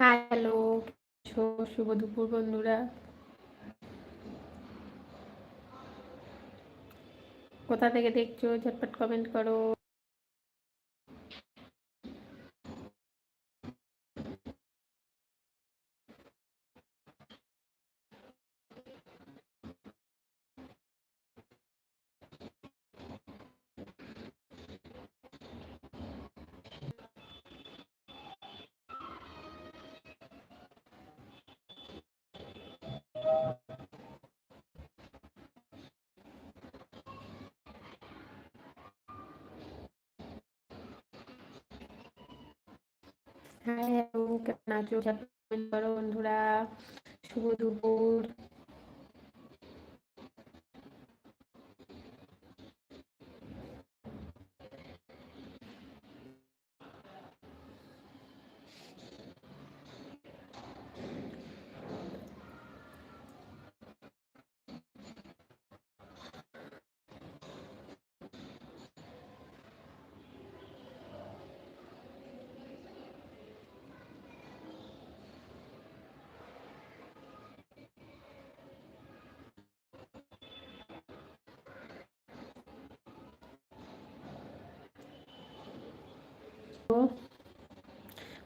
Hello শুভ দুপুর বন্ধুরা। কোথা থেকে দেখছ? ঝটপট কমেন্ট করো। হ্যাঁ হ্যালো কেমন আছো বন্ধুরা শুভ দুপুর।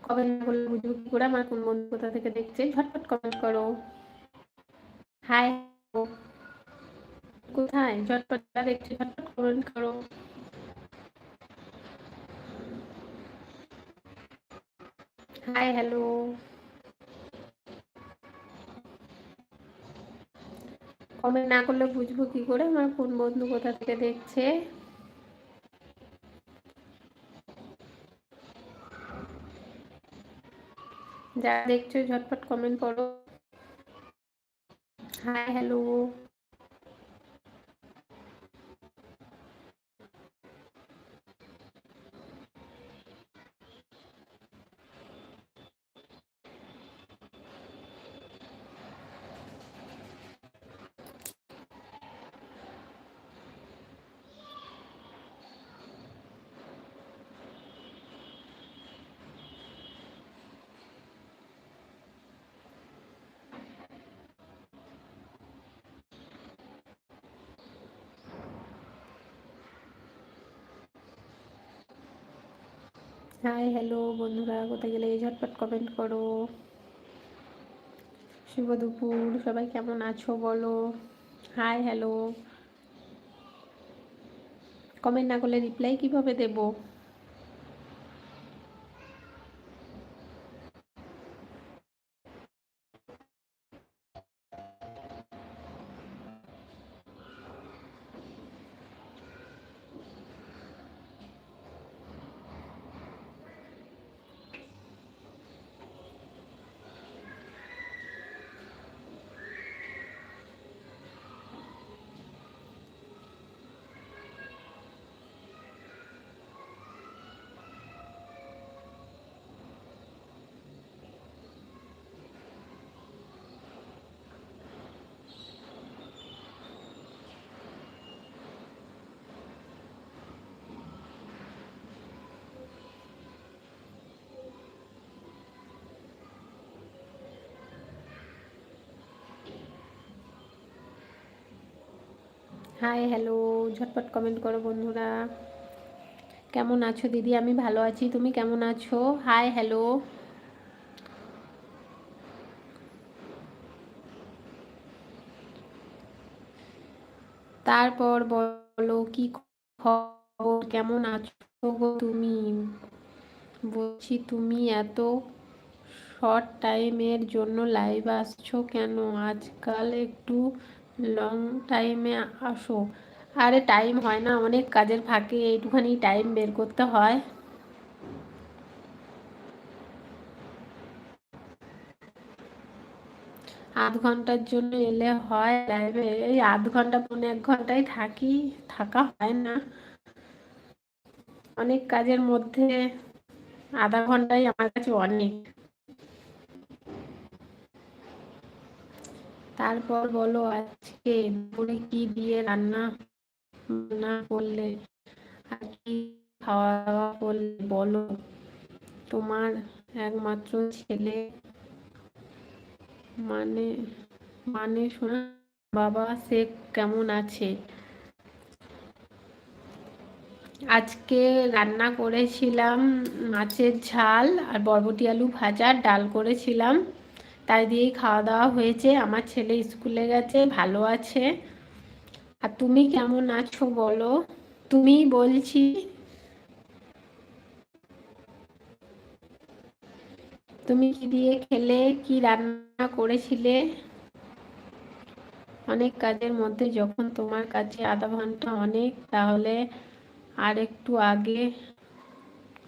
কবে না বললে বুঝব কি করে আমার কোন বন্ধু কোথা থেকে দেখছে? ঝটপট কমেন্ট করো। হাই, কোথায়? ঝটপট ঝটপট কমেন্ট করো। High, hello. কমেন্ট না করলে বুঝব কি করে? আমার কোন বন্ধু কোথা থেকে দেখছে? যারা দেখছ ঝটপট কমেন্ট করো। হাই হ্যালো হাই হ্যালো বন্ধুরা, কোথায় গেলে ঝটপট কমেন্ট করো? শুভ দুপুর, সবাই কেমন আছো বলো? হাই হ্যালো কমেন্ট না করলে রিপ্লাই কীভাবে দেবো? হাই হ্যালো ঝটপট কমেন্ট করো বন্ধুরা। কেমন আছো দিদি? আমি ভালো আছি। তুমি কেমন আছো? হাই হ্যালো তারপর বলো, কি খবর? কেমন আছো গো তুমি? বলছি, তুমি এত শর্ট টাইমের জন্য লাইভ আসছো কেন? আজকাল একটু লং টাইমে আসো। আরে টাইম হয় না, অনেক কাজের ফাঁকে এইটুখানি টাইম বের করতে হয়। আধ ঘণ্টার জন্য এলে হয় লাইভে এই আধ ঘণ্টা পনেরো এক ঘন্টায় থাকি, থাকা হয় না। অনেক কাজের মধ্যে আধা ঘন্টাই আমার কাছে অনেক। তারপর বলো আজকে দুপুরে কি দিয়ে রান্না বান্না করলে? আর কি খাওয়া দাওয়া করলে বলো? তোমার একমাত্র ছেলে মানে মানে শোনা, বাবা সে কেমন আছে? আজকে রান্না করেছিলাম মাছের ঝাল আর বরবটি আলু ভাজা, ডাল করেছিলাম। তাই দিয়েই খাওয়া দাওয়া হয়েছে। আমার ছেলে স্কুলে গেছে, ভালো আছে। আর তুমি কেমন আছো বলো? তুমি বলছি। তুমি কি দিয়ে খেলে, কি রান্না করেছিলে? অনেক কাজের মধ্যে যখন তোমার কাছে আধা ঘণ্টা অনেক, তাহলে আর একটু আগে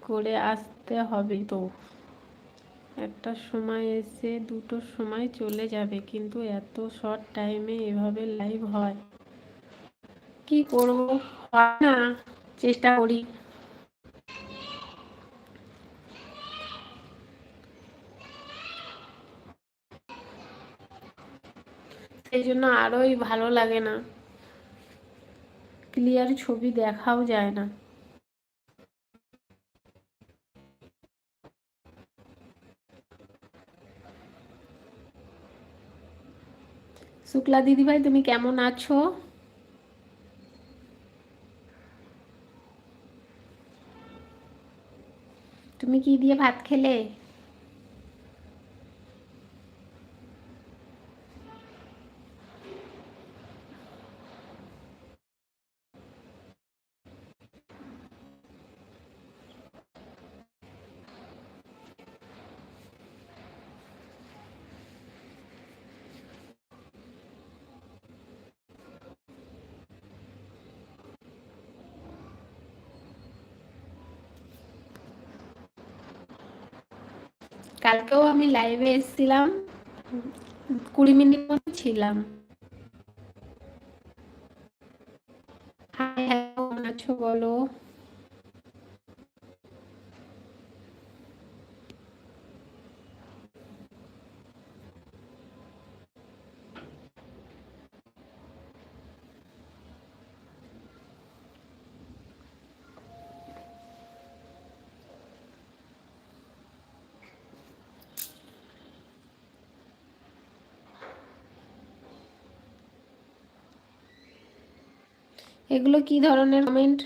করে আসতে হবে তো। একটা সময় এসে দুটোর সময় চলে যাবে, কিন্তু এত শর্ট টাইমে এভাবে লাইভ হয়। কি করব? হয় না, চেষ্টা করি। সেই জন্য আরোই ভালো লাগে না। ক্লিয়ার ছবি দেখাও যায় না। শুক্লা দিদিভাই তুমি কেমন আছো? তুমি কি দিয়ে ভাত খেলে? কালকেও আমি লাইভে এসেছিলাম কুড়ি মিনিট মতো ছিলাম। আছো বলো? এগুলো কি ধরনের কমেন্ট